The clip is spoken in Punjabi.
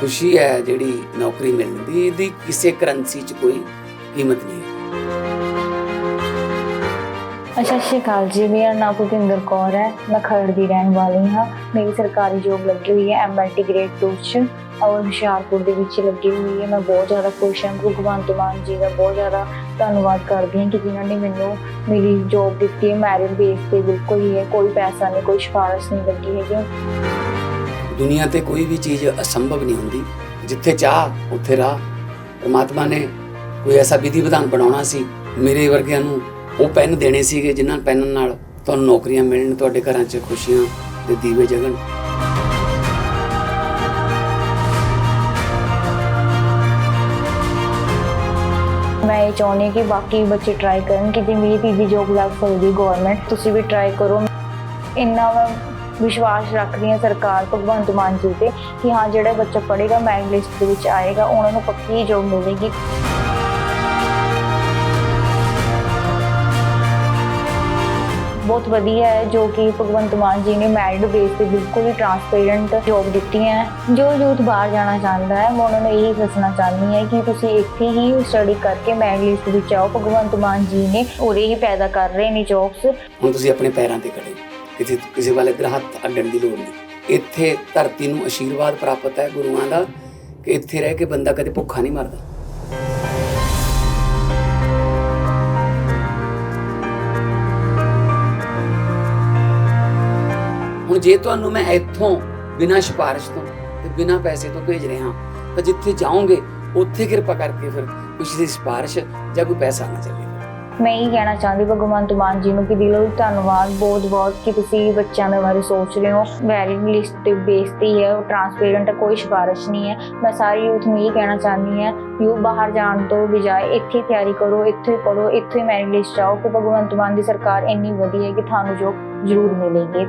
ਖੁਸ਼ੀ ਹੈ ਜਿਹੜੀ ਨੌਕਰੀ ਮਿਲਣ ਦੀ ਇਹਦੀ ਕਿਸੇ ਕਰੰਸੀ 'ਚ ਕੋਈ ਕੀਮਤ ਨਹੀਂ ਅੱਛਾ, ਸਤਿ ਜੀ। ਮੇਰਾ ਨਾਮ ਭੁਪਿੰਦਰ ਕੌਰ ਹੈ। ਮੈਂ ਖਰੜ ਦੀ ਰਹਿਣ ਵਾਲੀ ਹਾਂ। ਮੇਰੀ ਸਰਕਾਰੀ ਜੋਬ ਲੱਗੀ ਹੋਈ ਹੈ ਐਮਐਲਟੀ ਗ੍ਰੇਡ 2 ਚ। ਔਰ ਹੁਸ਼ਿਆਰਪੁਰ ਦੇ ਵਿੱਚ ਲੱਗੀ ਹੋਈ ਹੈ। ਮੈਂ ਬਹੁਤ ਜ਼ਿਆਦਾ ਖੁਸ਼ ਹਾਂ। ਭਗਵੰਤ ਮਾਨ ਜੀ ਦਾ ਬਹੁਤ ਜ਼ਿਆਦਾ ਧੰਨਵਾਦ ਕਰਦੀ ਹਾਂ ਕਿ ਜਿਨ੍ਹਾਂ ਨੇ ਮੈਨੂੰ ਮੇਰੀ ਜੋਬ ਦਿੱਤੀ ਹੈ। ਮੈਰਿਟ ਬੇਸ ਤੇ ਬਿਲਕੁਲ ਹੀ ਹੈ। ਕੋਈ ਪੈਸਾ ਨਹੀਂ, ਕੋਈ ਸਿਫਾਰਿਸ਼ ਨਹੀਂ ਲੱਗੀ ਹੈਗੀ। ਦੁਨੀਆ ਤੇ ਕੋਈ ਵੀ ਚੀਜ਼ ਅਸੰਭਵ ਨਹੀਂ ਹੁੰਦੀ। ਜਿੱਥੇ ਚਾਹ, ਉੱਥੇ ਰਾਹ। ਪਰਮਾਤਮਾ ਨੇ ਕੋਈ ਐਸਾ ਵਿਧੀ ਵਿਧਾਨ ਬਣਾਉਣਾ ਸੀ, ਮੇਰੇ ਵਰਗਿਆਂ ਨੂੰ ਉਹ ਪੈਨ ਦੇਣੇ ਸੀਗੇ, ਜਿਨ੍ਹਾਂ ਪੈਨ ਨਾਲ ਤੁਹਾਨੂੰ ਨੌਕਰੀਆਂ ਮਿਲਣ, ਤੁਹਾਡੇ ਘਰਾਂ 'ਚ ਖੁਸ਼ੀਆਂ ਦੇ ਦੀਵੇ ਜਗਣ। ਮੈਂ ਇਹ ਚਾਹੁੰਦੀ ਕਿ ਬਾਕੀ ਬੱਚੇ ਟਰਾਈ ਕਰਨ ਕਿ ਜੇ ਮੇਰੀ ਤੀਜੀ ਜੋਬ ਲੱਗ ਸਕਦੀ ਗਵਰਨਮੈਂਟ ਤੁਸੀਂ ਵੀ ਟਰਾਈ ਕਰੋ। ਇੰਨਾ ਵਿਸ਼ਵਾਸ ਰੱਖਦੀ ਹਾਂ ਸਰਕਾਰ ਭਗਵੰਤ ਮਾਨ ਜੀ ਤੇ ਕਿ ਹਾਂ, ਜਿਹੜਾ ਬੱਚਾ ਪੜ੍ਹੇਗਾ ਮੈਰਿਟ ਲਿਸਟ ਦੇ ਵਿੱਚ ਆਏਗਾ, ਉਹਨਾਂ ਨੂੰ ਪੱਕੀ ਜੋਬ ਮਿਲੇਗੀ। ਬਹੁਤ ਵਧੀਆ ਹੈ, ਜੋ ਕਿ ਭਗਵੰਤ ਮਾਨ ਜੀ ਨੇ ਮੈਰਿਟ ਬੇਸ ਤੇ ਬਿਲਕੁਲ ਹੀ ਟਰਾਂਸਪੇਰੈਂਟ ਜੋਬ ਦਿੱਤੀ ਹੈ। ਜੋ ਯੂਥ ਬਾਹਰ ਜਾਣਾ ਚਾਹੁੰਦਾ ਹੈ, ਮੈਂ ਉਹਨਾਂ ਨੂੰ ਇਹੀ ਦੱਸਣਾ ਚਾਹੁੰਦੀ ਹਾਂ ਕਿ ਤੁਸੀਂ ਇੱਥੇ ਹੀ ਸਟੱਡੀ ਕਰਕੇ ਮੈਰਿਟ ਲਿਸਟ ਵਿੱਚ ਆਓ। ਭਗਵੰਤ ਮਾਨ ਜੀ ਨੇ ਉਰੇ ਹੀ ਪੈਦਾ ਕਰ ਰਹੇ ਨੇ ਜੋਬਸ ਹੁਣ ਤੁਸੀਂ ਆਪਣੇ ਪੈਰਾਂ ਤੇ ਖੜੇ ਕਿਸੇ ਕਿਸੇ ਵਾਲੇ ਇੱਧਰ ਹੱਥ ਅੱਡਣ ਦੀ ਲੋੜ ਨਹੀਂ। ਇੱਥੇ ਧਰਤੀ ਨੂੰ ਆਸ਼ੀਰਵਾਦ ਪ੍ਰਾਪਤ ਹੈ ਗੁਰੂਆਂ ਦਾ ਕਿ ਇੱਥੇ ਰਹਿ ਕੇ ਬੰਦਾ ਕਦੇ ਭੁੱਖਾ ਨਹੀਂ ਮਰਦਾ। ਹੁਣ ਜੇ ਤੁਹਾਨੂੰ ਮੈਂ ਇੱਥੋਂ ਬਿਨਾਂ ਸਿਫਾਰਿਸ਼ ਤੋਂ ਤੇ ਬਿਨਾਂ ਪੈਸੇ ਤੋਂ ਭੇਜ ਰਿਹਾ ਤਾਂ ਜਿੱਥੇ ਜਾਓਗੇ, ਉੱਥੇ ਕਿਰਪਾ ਕਰਕੇ ਫਿਰ ਕਿਸੇ ਦੀ ਸਿਫਾਰਿਸ਼ ਜਾਂ ਕੋਈ ਪੈਸਾ ਨਾ ਚੱਲੇ। ਮੈਂ ਇਹ ਕਹਿਣਾ ਚਾਹੁੰਦੀ, ਭਗਵੰਤ ਮਾਨ ਜੀ ਨੂੰ ਕਿ ਦਿਲੋਂ ਧੰਨਵਾਦ ਬਹੁਤ ਬਹੁਤ ਕਿ ਤੁਸੀਂ ਬੱਚਿਆਂ ਦੇ ਬਾਰੇ ਸੋਚ ਰਹੇ ਹੋ। ਮੈਰਿਟ ਲਿਸਟ ਤੇ ਬੇਸ ਤੇ ਹੀ ਹੈ ਉਹ ਟਰਾਂਸਪੇਰੈਂਟ ਹੈ, ਕੋਈ ਸਿਫਾਰਿਸ਼ ਨਹੀਂ ਹੈ। ਮੈਂ ਸਾਰੀ ਯੂਥ ਨੂੰ ਇਹ ਕਹਿਣਾ ਚਾਹੁੰਦੀ ਹਾਂ ਯੂ ਬਾਹਰ ਜਾਣ ਤੋਂ ਬਜਾਏ ਇੱਥੇ ਤਿਆਰੀ ਕਰੋ, ਇੱਥੇ ਹੀ ਪੜੋ ਇੱਥੇ ਮੈਰਿਟ ਲਿਸਟ ਆਓ ਕਿ ਭਗਵੰਤ ਮਾਨ ਦੀ ਸਰਕਾਰ ਇੰਨੀ ਵਧੀਆ ਹੈ ਕਿ ਤੁਹਾਨੂੰ ਜੋ ਜ਼ਰੂਰ ਮਿਲੇਗੀ।